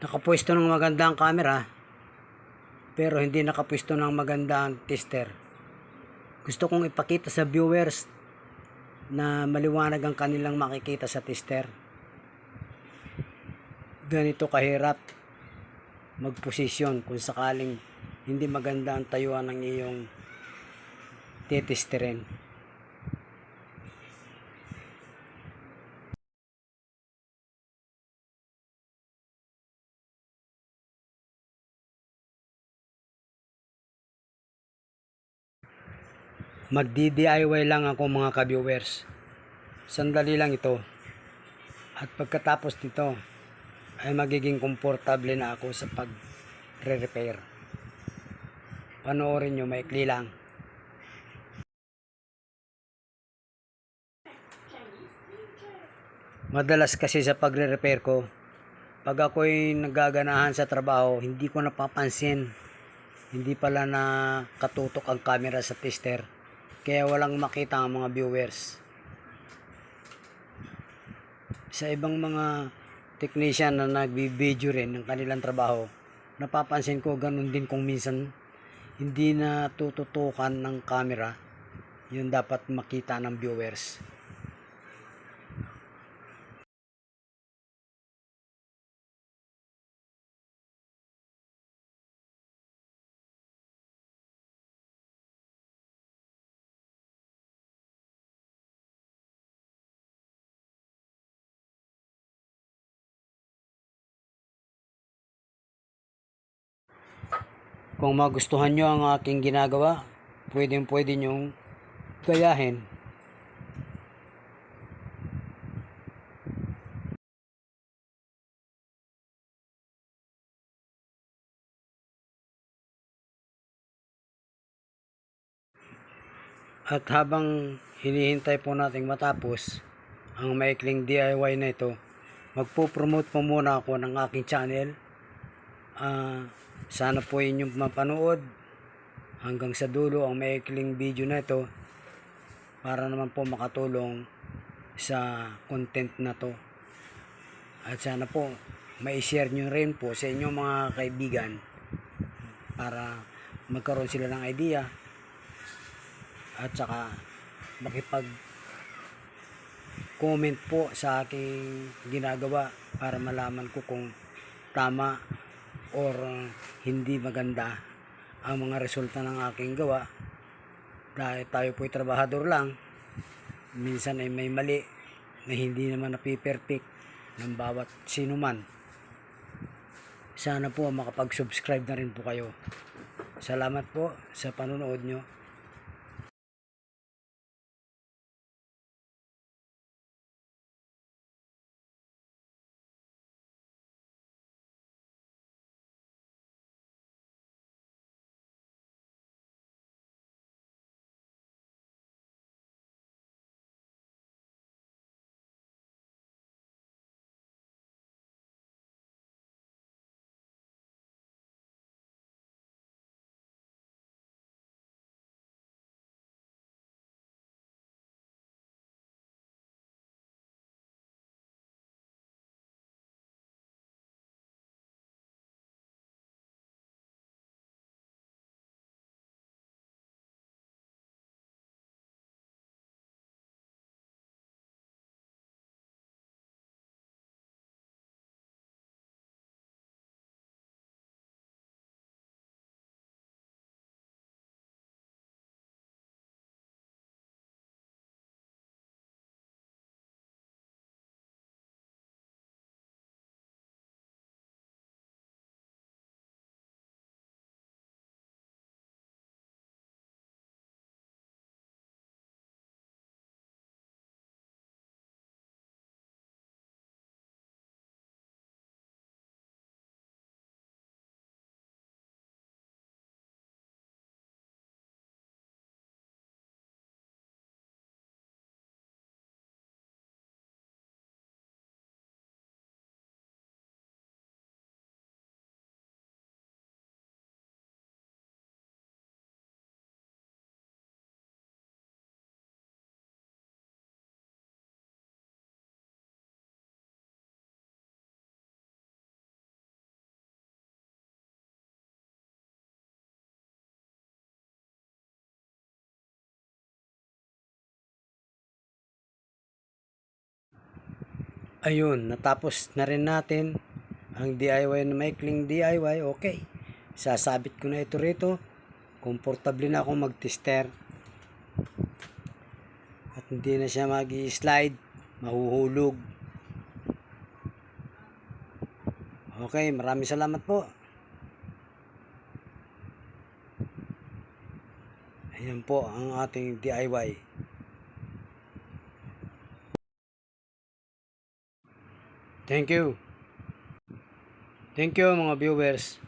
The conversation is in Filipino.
Nakapwesto ng magandang camera, pero hindi nakapwesto ng magandang tester. Gusto kong ipakita sa viewers na maliwanag ang kanilang makikita sa tester. Ganito kahirap magposisyon kung sakaling hindi maganda ang tayuan ng iyong titesterin. Magdi-DIY lang ako mga ka-viewers. Sandali lang ito. At pagkatapos nito, ay magiging komportable na ako sa pag-repair. Panoorin nyo, maikli lang. Madalas kasi sa pagre-repair ko, pag ako'y nagaganahan sa trabaho, hindi ko napapansin. Hindi pala na katutok ang camera sa tester. Kaya walang makita ang mga viewers. Sa ibang mga technician na nagbi-video rin ng kanilang trabaho, napapansin ko ganun din kung minsan hindi na tututukan ng camera yung dapat makita ng viewers. Kung magustuhan nyo ang aking ginagawa, pwedeng pwede nyong gayahin. At habang hinihintay po nating matapos ang maikling DIY na ito, magpo-promote po muna ako ng aking channel. Ah, sana po inyong mapanood hanggang sa dulo ang maikling video na ito para naman po makatulong sa content na to. At sana po mai-share nyo rin po sa inyong mga kaibigan para magkaroon sila ng idea at saka makipag comment po sa aking ginagawa para malaman ko kung tama or uh, hindi maganda ang mga resulta ng aking gawa. Dahil tayo po'y trabahador lang. Minsan ay may mali na hindi naman napiperfect ng bawat sino man. Sana po makapag-subscribe na rin po kayo. Salamat po sa panonood nyo Ayun, natapos na rin natin ang DIY na maikling DIY. Okay. Sasabit ko na ito rito. Komportable na ako mag-tester. At hindi na siya mag-slide, mahuhulog. Okay, maraming salamat po. Ayan po ang ating DIY. Thank you. Thank you mga viewers.